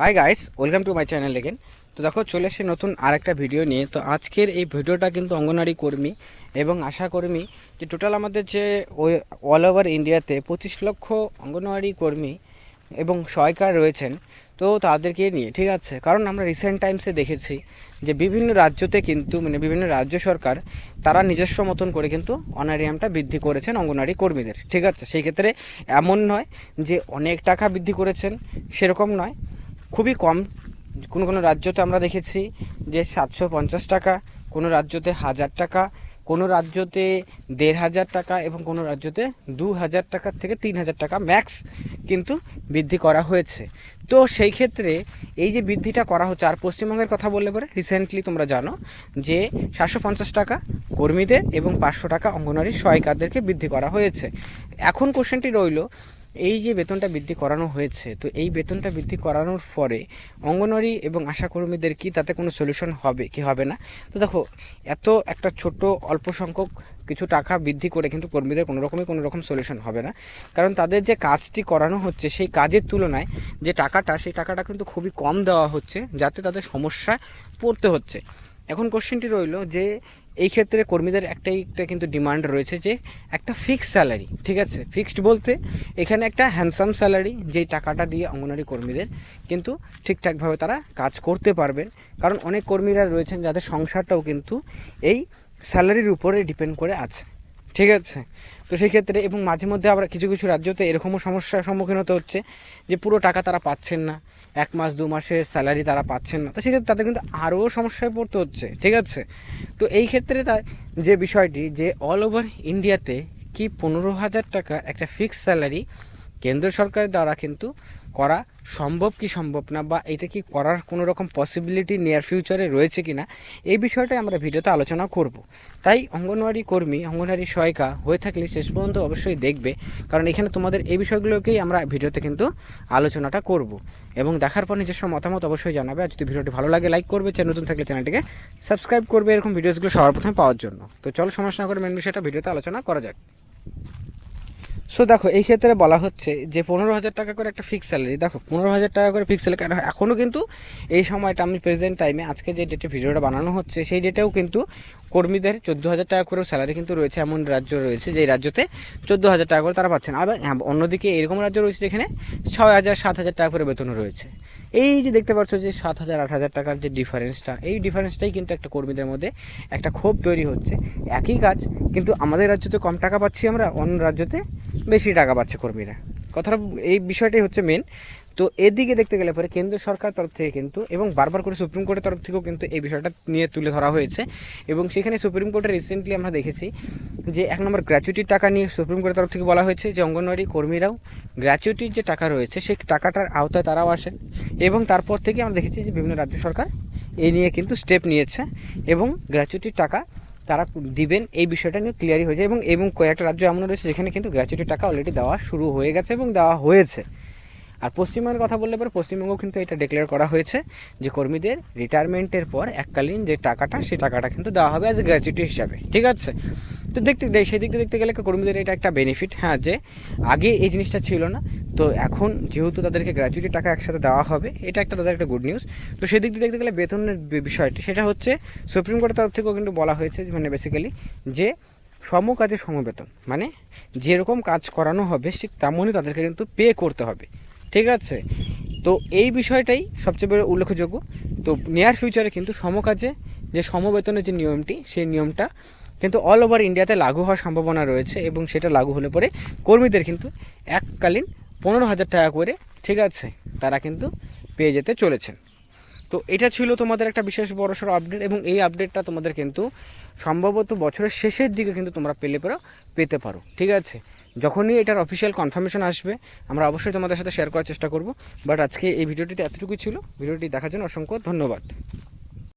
Hi guys welcome to my channel again তো দেখো, চলে এসে নতুন আর একটা ভিডিও নিয়ে। তো আজকের এই ভিডিওটা কিন্তু অঙ্গনারী কর্মী এবং আশা কর্মী যে টোটাল আমাদের যে অল ওভার ইন্ডিয়াতে পঁচিশ লক্ষ অঙ্গনওয়াড়ি কর্মী এবং সহায়িকা রয়েছেন, তো তাদেরকে নিয়ে, ঠিক আছে? কারণ আমরা রিসেন্ট টাইমসে দেখেছি যে বিভিন্ন রাজ্যতে কিন্তু মানে বিভিন্ন রাজ্য সরকার, তারা নিজস্ব মতন করে কিন্তু অনারিয়ামটা বৃদ্ধি করেছেন অঙ্গনওয়াড়ি কর্মীদের, ঠিক আছে? সেই ক্ষেত্রে এমন নয় যে অনেক টাকা বৃদ্ধি করেছেন, সেরকম নয়। খুবই কম। কোনো কোনো রাজ্যতে আমরা দেখেছি যে সাতশো পঞ্চাশ টাকা, কোনো রাজ্যতে হাজার টাকা, কোনো রাজ্যতে দেড় হাজার টাকা এবং কোনো রাজ্যতে দু হাজার টাকার থেকে তিন হাজার টাকা ম্যাক্স কিন্তু বৃদ্ধি করা হয়েছে। তো সেই ক্ষেত্রে এই যে বৃদ্ধিটা করা হচ্ছে, আর পশ্চিমবঙ্গের কথা বললে পরে রিসেন্টলি তোমরা জানো যে সাতশো পঞ্চাশ টাকা কর্মীদের এবং পাঁচশো টাকা অঙ্গনওয়াড়ি সহায়িকাদেরকে বৃদ্ধি করা হয়েছে। এখন কোশ্চেনটি রইল এই যে বেতনটা বৃদ্ধি করানো হয়েছে, তো এই বেতনটা বৃদ্ধি করানোর পরে অঙ্গনওয়াড়ি এবং আশাকর্মীদের কি তাতে কোনো সলিউশন হবে, কি হবে না? তো দেখো, এত একটা ছোট অল্প সংখ্যক কিছু টাকা বৃদ্ধি করে কিন্তু কর্মীদের কোনো রকমই কোনো রকম সলিউশন হবে না। কারণ তাদের যে কাজটি করানো হচ্ছে সেই কাজের তুলনায় যে টাকাটা, সেই টাকাটা কিন্তু খুবই কম দেওয়া হচ্ছে, যাতে তাদের সমস্যায় পড়তে হচ্ছে। এখন কোশ্চেনটি রইল যে এই ক্ষেত্রে কর্মীদের একটাই একটা কিন্তু ডিমান্ড রয়েছে যে একটা ফিক্সড স্যালারি ঠিক আছে? ফিক্সড বলতে এখানে একটা হ্যান্ডসাম স্যালারি যেই টাকাটা দিয়ে অঙ্গনারী কর্মীদের কিন্তু ঠিকঠাকভাবে তারা কাজ করতে পারবেন। কারণ অনেক কর্মীরা রয়েছেন যাদের সংসারটাও কিন্তু এই স্যালারির উপরে ডিপেন্ড করে আছে, ঠিক আছে? তো সেই ক্ষেত্রে এবং মাঝে মধ্যে আবার কিছু কিছু রাজ্যতে এরকমও সমস্যার সম্মুখীন হতে হচ্ছে যে পুরো টাকা তারা পাচ্ছেন না। এক মাস, দু মাসের স্যালারি তারা পাচ্ছেন না। তো সেক্ষেত্রে তাদের কিন্তু আরও সমস্যায় পড়তে হচ্ছে, ঠিক আছে? তো এই ক্ষেত্রে তার যে বিষয়টি যে অল ওভার ইন্ডিয়াতে কি পনেরো হাজার টাকা একটা ফিক্সড স্যালারি কেন্দ্র সরকারের দ্বারা কিন্তু করা সম্ভব কি সম্ভব না বা এটা কি করার কোনো রকম পসিবিলিটি নিয়ার ফিউচারে রয়েছে কি না এই বিষয়টাই আমরা ভিডিওতে আলোচনা করব। তাই অঙ্গনওয়াড়ি কর্মী, অঙ্গনওয়াড়ি সহায়িকা হয়ে থাকলে শেষ পর্যন্ত অবশ্যই দেখবে, কারণ এখানে তোমাদের এই বিষয়গুলোকেই আমরা ভিডিওতে কিন্তু আলোচনাটা করব। এবং দেখার পর নিজস্ব মতামত অবশ্যই জানাবে। আর যদি ভিডিওটি ভালো লাগে লাইক করবে, চ্যানেল নতুন থাকলে চ্যানেলটিকে সাবস্ক্রাইব করবে, এরকম ভিডিওসগুলো সবার প্রথমে পাওয়ার জন্য। তো চলো সমস্যা না করে মেন বিষয়টা ভিডিওতে আলোচনা করা যাক। সো দেখো, এই ক্ষেত্রে বলা হচ্ছে যে পনেরো হাজার টাকা করে একটা ফিক্স স্যালারি দেখো, পনেরো হাজার টাকা করে ফিক্স স্যালারি এখনও কিন্তু এই সময়টা, আমি প্রেজেন্ট টাইমে আজকে যে ডেটে ভিডিওটা বানানো হচ্ছে, সেই ডেটেও কিন্তু কর্মীদের চোদ্দ হাজার টাকা করেও স্যালারি কিন্তু রয়েছে এমন রাজ্য রয়েছে যেই রাজ্যতে চোদ্দ হাজার টাকা করে তারা পাচ্ছেন। আবার হ্যাঁ, অন্যদিকে এরকম রাজ্য রয়েছে যেখানে ছয় হাজার সাত হাজার টাকা করে বেতনও রয়েছে। এই যে দেখতে পাচ্ছ যে সাত হাজার আট হাজার টাকার যে ডিফারেন্সটা এই ডিফারেন্সটাই কিন্তু একটা কর্মীদের মধ্যে একটা ক্ষোভ তৈরি হচ্ছে। একই কাজ কিন্তু আমাদের রাজ্যতে কম টাকা পাচ্ছি আমরা অন্য রাজ্যতে বেশি টাকা পাচ্ছে কর্মীরা। কথাটা এই বিষয়টাই হচ্ছে মেন তো এদিকে দেখতে গেলে পরে কেন্দ্র সরকার তরফ থেকে কিন্তু এবং বারবার করে সুপ্রিম কোর্টের তরফ থেকেও কিন্তু এই বিষয়টা নিয়ে তুলে ধরা হয়েছে। এবং সেখানে সুপ্রিম কোর্টে রিসেন্টলি আমরা দেখেছি যে এক নম্বর গ্র্যাচুইটির টাকা নিয়ে সুপ্রিম কোর্টের তরফ থেকে বলা হয়েছে যে অঙ্গনওয়াড়ি কর্মীরাও গ্র্যাচুইটির যে টাকা রয়েছে সেই টাকাটার আওতায় তারাও আসেন। এবং তারপর থেকে আমরা দেখেছি যে বিভিন্ন রাজ্য সরকার এই নিয়ে কিন্তু স্টেপ নিয়েছে এবং গ্র্যাচুইটির টাকা তারা দিবেন এই বিষয়টা নিয়ে ক্লিয়ারই হয়ে যায়। এবং এবং কয়েকটা রাজ্য এমন রয়েছে যেখানে কিন্তু গ্র্যাচুইটির টাকা অলরেডি দেওয়া শুরু হয়ে গেছে এবং দেওয়া হয়েছে। আর পশ্চিমবঙ্গের কথা বললে পরে পশ্চিমবঙ্গ কিন্তু এটা ডিক্লেয়ার করা হয়েছে যে কর্মীদের রিটায়ারমেন্টের পর এককালীন যে টাকাটা, সেই টাকাটা কিন্তু দেওয়া হবে অ্যাজ গ্র্যাচুইটি হিসাবে। ঠিক আছে? তো দেখতে সেই দিক দেখতে গেলে কর্মীদের এটা একটা বেনিফিট হ্যাঁ যে আগে এই জিনিসটা ছিল না। তো এখন যেহেতু তাদেরকে গ্র্যাচুইটি টাকা একসাথে দেওয়া হবে, এটা একটা তাদের একটা গুড নিউজ তো সেদিক দিয়ে দেখতে গেলে বেতনের বিষয়টি, সেটা হচ্ছে সুপ্রিম কোর্টের তরফ থেকেও কিন্তু বলা হয়েছে মানে বেসিক্যালি যে সম কাজে সমবেতন মানে যেরকম কাজ করানো হবে, ঠিক তেমনই তাদেরকে কিন্তু পে করতে হবে। ঠিক আছে? তো এই বিষয়টাই সবচেয়ে বড় উল্লেখযোগ্য। তো নিয়ার ফিউচারে কিন্তু সমকাজে যে সমবেতনের যে নিয়মটি, সেই নিয়মটা কিন্তু অল ওভার ইন্ডিয়াতে লাগু হওয়ার সম্ভাবনা রয়েছে এবং সেটা লাগু হলে পরে কর্মীদের কিন্তু এককালীন পনেরো হাজার টাকা করে, ঠিক আছে, তারা কিন্তু পেয়ে যেতে চলেছেন। তো এটা ছিল তোমাদের একটা বিশেষ বড়সড় আপডেট এবং এই আপডেটটা তোমাদের কিন্তু সম্ভবত বছরের শেষের দিকে কিন্তু তোমরা পেলে পারো পেতে পারো, ঠিক আছে? যখনই এটার অফিসিয়াল কনফার্মেশন আসবে, আমরা অবশ্যই তোমাদের সাথে শেয়ার করার চেষ্টা করব। বাট আজকে এই ভিডিওটিতে এতটুকুই ছিল। ভিডিওটি দেখার জন্য অসংখ্য ধন্যবাদ।